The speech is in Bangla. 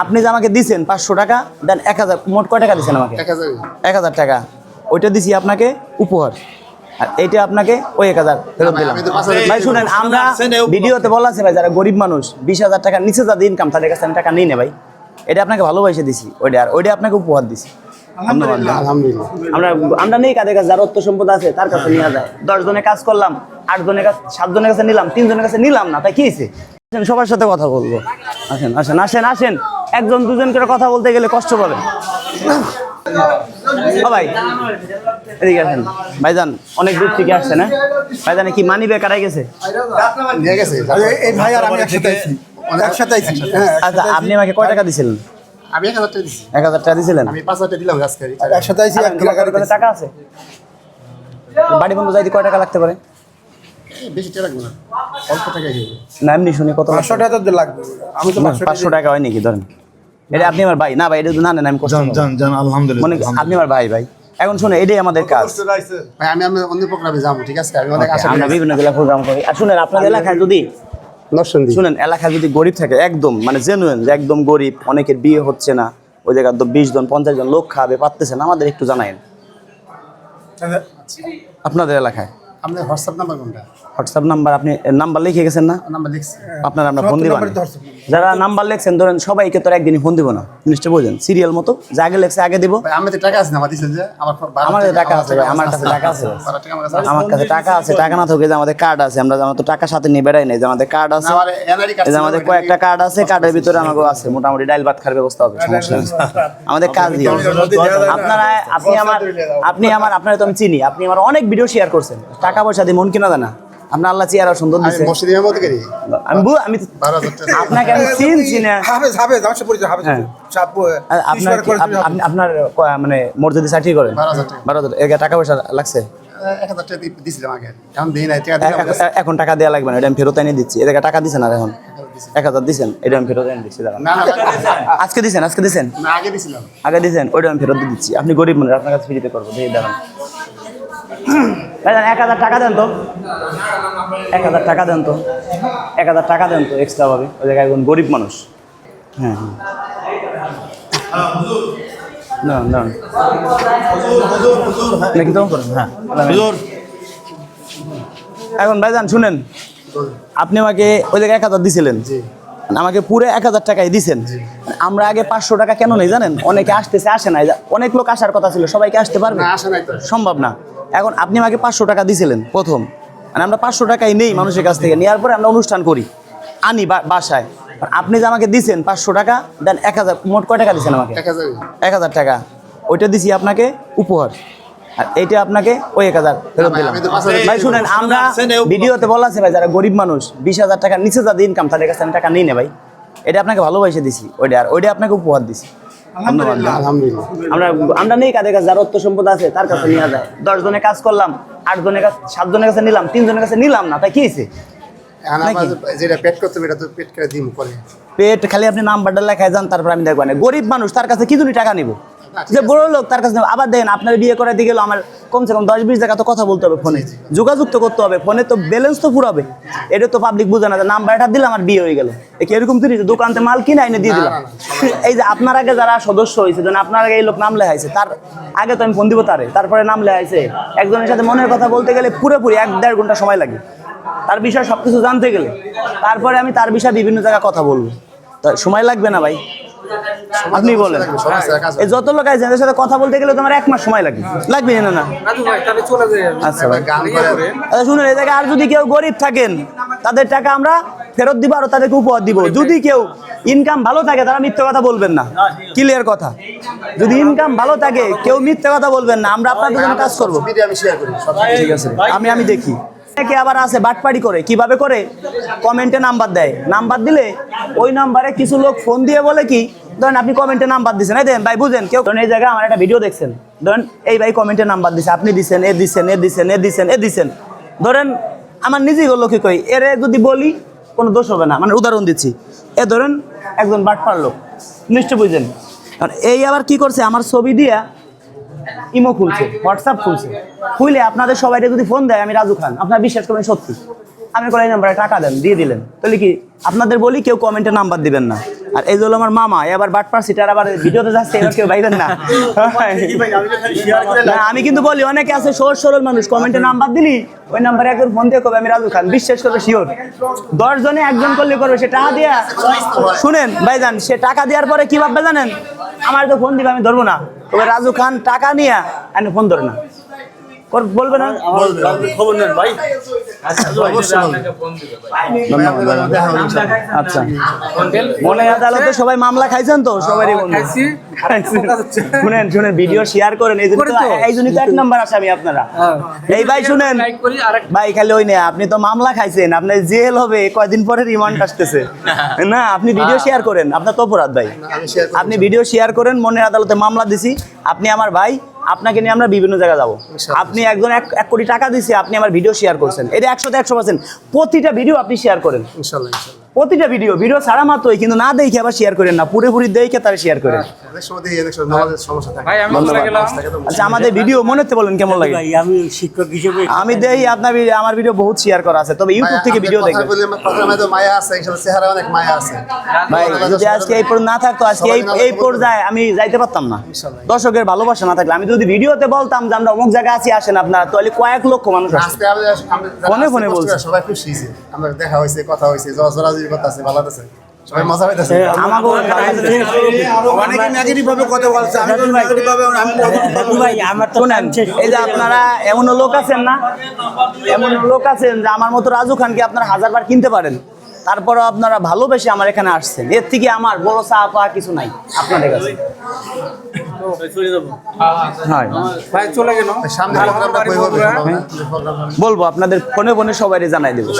আপনি যে আমাকে দিছেন পাঁচশো টাকা দেন এক হাজার মোট কয় টাকা দিছেন আমাকে? এক হাজার। টাকা। ওইটা দিছি আপনাকে উপহার। আর এইটা আপনাকে ওই এক হাজার ফেরত দিলাম। ভাই শুনেন আমরা ভিডিওতে বলা আছে ভাই যারা গরিব মানুষ বিশ হাজার টাকা নিচে যাদের ইনকাম তাদের কাছে আমি টাকা নিই না ভাই। এটা আপনাকে ভালোবাসে দিছি ওইটা আর ওইটা আপনাকে উপহার দিছি। ধন্যবাদ আমরা আমরা নেই কাদের কাছে যার অর্থ সম্পদ আছে তার কাছে যায়। দশ জনের কাজ করলাম আট জনের কাছে সাত জনের কাছে নিলাম তিন জনের কাছে নিলাম না তাই কি সবার সাথে কথা বলব। আসেন আসেন আসেন আসেন। একজন দুজন করে কথা বলতে গেলে কষ্ট পাবে ও ভাই এদিকে আসেন। ভাইজান অনেক দূর থেকে আসছেন হ্যাঁ? ভাইজানে কি মানি ব্যাগ গেছে? এই ভাই আর আমি একসাথে একসাথে হ্যাঁ আচ্ছা আপনি আমাকে কয় টাকা দিছিলেন? আমি এক হাজার টাকা দিচ্ছি এক হাজার টাকা দিছিলেন? আমি পাঁচ হাজার টাকা দিলাম আজকে। একসাথে আছি এক আপনার লাখ কাছে টাকা আছে? বাড়ি বন্ধু যাইতে কয় টাকা লাগতে পারে? বেশি টাকা লাগবে না। অল্প টাকা হয়ে না এমনি শুনি কত পাঁচশো টাকা তো লাগবে। আমি তো পাঁচশো পাঁচশো টাকা হয় নাকি? ধরেন। এটা আপনি আমার ভাই। না ভাই এটা তো না আমি কষ্ট জান জান জান আলহামদুলিল্লাহ মনে আপনি আমার ভাই ভাই। এখন শুনে এটাই আমাদের কাজ। ভাই আমি আমি অন্য প্রোগ্রামে যাব ঠিক আছে? আমি অনেক আশা আমরা বিভিন্ন জেলা প্রোগ্রাম করি। আর শুনেন আপনাদের এলাকায় যদি শুনেন এলাকায় যদি গরিব থাকে একদম মানে জেনুয়েন যে একদম গরিব অনেকের বিয়ে হচ্ছে না ওই জায়গায় তো বিশ জন পঞ্চাশ জন লোক খাবে পারতেছে না আমাদের একটু জানাইন আপনাদের এলাকায়? আপনার হোয়াটসঅ্যাপ নাম্বার কোনটা? হোয়াটসঅ্যাপ নাম্বার আপনি নাম্বার লিখে গেছেন না? নাম্বার লিখছি। আপনার আমরা ফোন দিবেন যারা নাম্বার লেখছেন ধরেন সবাইকে তো একদিনই ফোন দিব না। জিনিসটা বোঝেন সিরিয়াল মতো যা আগে লেখছে আগে দিব। তো টাকা আছে না আমার যে আমার আমার টাকা আছে ভাই, আমার কাছে টাকা আছে। আমার কাছে। আমার টাকা আছে টাকা না থাকে যে আমাদের কার্ড আছে আমরা যেমন তো টাকা সাথে নিয়ে বেড়াই নাই যে আমাদের কার্ড আছে আমার যে আমাদের কয়েকটা কার্ড আছে কার্ডের ভিতরে আমাকে আছে মোটামুটি ডাইল ভাত খাওয়ার ব্যবস্থা হবে সমস্যা নেই। আমাদের কাজই আপনারা আপনি আমার আপনি আমার আপনার তো আমি চিনি আপনি আমার অনেক ভিডিও শেয়ার করছেন। টাকা পয়সা দিয়ে মন কিনা দেয় না। আপনার আল্লাহ চেয়ার সুন্দর দিচ্ছে আমি আমি আপনাকে আমি চিনছি না। হ্যাঁ। আপনার মানে মর্যাদা সার্টিফিকেট করেন? বারো হাজার টাকা। পয়সা লাগছে? এখন টাকা দেওয়া লাগবে না এটা আমি ফেরত এনে দিচ্ছি। এদিকে টাকা দিচ্ছেন আর এখন? এক হাজার দিচ্ছেন এটা আমি ফেরত এনে দিচ্ছি আজকে দিচ্ছেন আজকে দিচ্ছেন আগে দিচ্ছেন ওইটা আমি ফেরত দিচ্ছি। আপনি গরিব মানুষ আপনার কাছে ফ্রিতে করব দিয়ে দাঁড়ান। ভাইজান, এক হাজার টাকা দেন তো। এক হাজার টাকা দেন তো। এক হাজার টাকা দেন তো এক্সট্রা পাবে ওই জায়গায় একজন গরিব মানুষ। হ্যাঁ হ্যাঁ। দাঁড়ান নাকি তো? হ্যাঁ এখন ভাইজান শুনেন। আপনি আমাকে ওই জায়গায় এক হাজার দিছিলেন। আমাকে পুরো এক হাজার টাকাই দিছেন। আমরা আগে পাঁচশো টাকা কেন নেই জানেন? অনেকে আসতেছে আসে না অনেক লোক আসার কথা ছিল সবাইকে আসতে পারবে? না আসে নাই তো। সম্ভব না। এখন আপনি আমাকে পাঁচশো টাকা দিয়েছিলেন প্রথম। মানে আমরা পাঁচশো টাকাই নেই মানুষের কাছ থেকে। নেওয়ার পরে আমরা অনুষ্ঠান করি আনি বাসায়। আপনি যে আমাকে দিছেন পাঁচশো টাকা দেন এক হাজার মোট কয় টাকা দিছেন আমাকে? এক হাজার। টাকা। ওইটা দিছি আপনাকে উপহার। আর এইটা আপনাকে ওই এক হাজার ফেরত ভাই, দিলাম। ভাই শুনেন আমরা ভিডিওতে বলা আছে ভাই যারা গরিব মানুষ বিশ হাজার টাকার নিচে যাদের ইনকাম তাদের কাছে আমি টাকা নিই না ভাই। এটা আপনাকে ভালোবাসে দিছি ওইটা আর ওইটা আপনাকে উপহার দিছি। আমরা আমরা নেই কাদের কাছে যার অর্থ সম্পদ আছে তার কাছে যায়। দশ জনের কাজ করলাম আট জনের কাছে সাত জনের কাছে নিলাম তিন জনের কাছে নিলাম না তাই কি হয়েছে? যেটা পেট করতে এটা তো পেট করে দিম পরে। পেট খালি আপনি নাম্বারটা লেখায় যান তারপর আমি দেখব না। গরিব মানুষ তার কাছে কি জন্য টাকা নিব? যে বড় লোক তার কাছে আবার দেখেন আপনার বিয়ে করে দিয়ে গেল আমার কমসে কম দশ বিশ টাকা তো কথা বলতে হবে ফোনে। যোগাযোগ তো করতে হবে ফোনে তো ব্যালেন্স তো ফুরাবে। এটা তো পাবলিক বুঝে না যে নাম্বারটা দিলে আমার বিয়ে হয়ে গেল। এরকম তিনি দোকানতে মাল কিনে এনে দিয়ে দিলাম? এই যে আপনার আগে যারা সদস্য হয়েছে যেন আপনার আগে এই লোক নাম লেখাইছে তার আগে তো আমি ফোন দিব তারে। তারপরে নাম লেখাইছে। একজনের সাথে মনের কথা বলতে গেলে পুরোপুরি এক দেড় ঘণ্টা সময় লাগে। তার বিষয়ে সব কিছু জানতে গেলে। তারপরে আমি তার বিষয়ে বিভিন্ন জায়গায় কথা বলব। তা সময় লাগবে না ভাই? আপনি বলেন। এই যত লোক আছে এদের সাথে কথা বলতে গেলে তোমার এক মাস সময় লাগবে। লাগবে না না। আচ্ছা ভাই। গান করে আচ্ছা শুনুন এই জায়গায় আর যদি কেউ গরিব থাকেন তাদের টাকা আমরা ফেরত দিব আর তাদেরকে উপহার দিব। যদি কেউ ইনকাম ভালো থাকে তারা মিথ্যে কথা বলবেন না। ক্লিয়ার কথা। যদি ইনকাম ভালো থাকে কেউ মিথ্যে কথা বলবেন না। আমরা আপনাদের জন্য কাজ করব। আমি শেয়ার করি সব ঠিক আছে। আমি আমি দেখি। অনেকে আবার আছে বাটপাড়ি করে। কীভাবে করে? কমেন্টে নাম্বার দেয়। নাম্বার দিলে ওই নাম্বারে কিছু লোক ফোন দিয়ে বলে কি ধরেন আপনি কমেন্টে নাম্বার দিচ্ছেন এই দেন ভাই বুঝেন, কেউ ধরেন এই জায়গায় আমার একটা ভিডিও দেখছেন। ধরেন এই ভাই কমেন্টে নাম্বার দিছে, আপনি দিচ্ছেন এ দিছেন এ দিছেন এ দিছেন এ দিছেন। ধরেন আমার নিজেই লোকে কই, এরে যদি বলি, কোনো দোষ হবে না মানে উদাহরণ দিচ্ছি। এ ধরেন একজন বাটপার লোক, নিশ্চয় বুঝছেন আর এই আবার কি করছে, আমার ছবি দিয়া ইমো খুলছে হোয়াটসঅ্যাপ খুলছে। খুলে আপনাদের সবাইকে যদি ফোন দেয়, আমি রাজু খান, আপনার বিশ্বাস করবেন সত্যি। আমি করে এই নাম্বারে টাকা দেন, দিয়ে দিলেন। তাহলে কি আপনাদের বলি, কেউ কমেন্টে নাম্বার দিবেন না? আর এই হলো আমার মামা এবার বাটপার সিটার আবার ভিডিওতে যাচ্ছে, এবার কেউ বাইবেন না। আমি কিন্তু বলি, অনেকে আছে সহজ সরল মানুষ কমেন্টে নাম্বার দিলি, ওই নাম্বারে একজন ফোন দিয়ে কবে আমি রাজু খান, বিশ্বাস করবে শিওর দশ জনে একজন করলে করবে, সে টাকা দিয়া শুনেন, ভাইজান, সে টাকা দেওয়ার পরে কি ভাববে জানেন? আমার তো ফোন দিবে, আমি ধরবো না। তবে রাজু খান টাকা নিয়ে আমি ফোন ধরে না। বলবে না? খবর নেন ভাই। আচ্ছা মনে আদালতে সবাই মামলা খাইছেন তো? সবারই বন্ধু। খাইছি। খাইছেন। শুনেন শুনেন ভিডিও শেয়ার করেন। এই জন্য করি তো তো। এই জন্যই এক নাম্বার আসামি আপনারা। হ্যাঁ। এই ভাই শুনেন। লাইক করি আর ভাই খালি ওই না আপনি তো মামলা খাইছেন। আপনার জেল হবে কয়দিন পরে রিমান্ড আসতেছে। না আপনি ভিডিও শেয়ার করেন। আপনার তো অপরাধ ভাই। আমি শেয়ার করব আপনি ভিডিও শেয়ার করেন মনের আদালতে মামলা দিছি। আপনি আমার ভাই আপনাকে নিয়ে আমরা বিভিন্ন জায়গায় যাব। আপনি একজন এক এক কোটি টাকা দিছি আপনি আমার ভিডিও শেয়ার করছেন। এটা একশোতে একশো পার্সেন্ট প্রতিটা ভিডিও আপনি শেয়ার করেন। ইনশাল্লাহ প্রতিটা ভিডিও ভিডিও ছাড়া মাত্রই কিন্তু না দেখে আবার শেয়ার করেন না। পুরোপুরি দেখে তারা শেয়ার করেন। চলে গেলাম। আচ্ছা আমাদের ভিডিও মনে হতে বলেন কেমন লাগে? আমি শিক্ষক হিসেবে আমি দেখি আপনার ভিডিও আমার ভিডিও বহুত শেয়ার করা আছে তবে ইউটিউব থেকে ভিডিও দেখবেন। ভাই যদি আজকে এই না থাকতো আজকে এই এই পর্যায়ে আমি যাইতে পারতাম না। দর্শকের ভালোবাসা না থাকলে আমি যদি ভিডিওতে বলতাম যে আমরা অমুক জায়গায় আছি আসেন আপনারা তাহলে কয়েক লক্ষ মানুষ ফোনে ফোনে বলছে। সবাই খুশি আমরা দেখা হয়েছে কথা হয়েছে জরাজরি কথা আছে ভালো আছে? সবাই মজা পাইতেছে? আমাকে অনেকে নেগেটিভ ভাবে কথা বলছে। আমি তো নেগেটিভ ভাবে আমি দাদু ভাই আমার তো শোনেন এই যে আপনারা এমন লোক আছেন না? এমন লোক আছেন যে আমার মতো রাজু খানকে আপনারা হাজারবার কিনতে পারেন। তারপরও আপনারা ভালোবেসে আমার এখানে আসছেন। এর থেকে আমার বড় চা পাওয়া কিছু নাই আপনাদের কাছে। হয় বলব আপনাদের ফোনে ফোনে সবাই জানাই দেবো।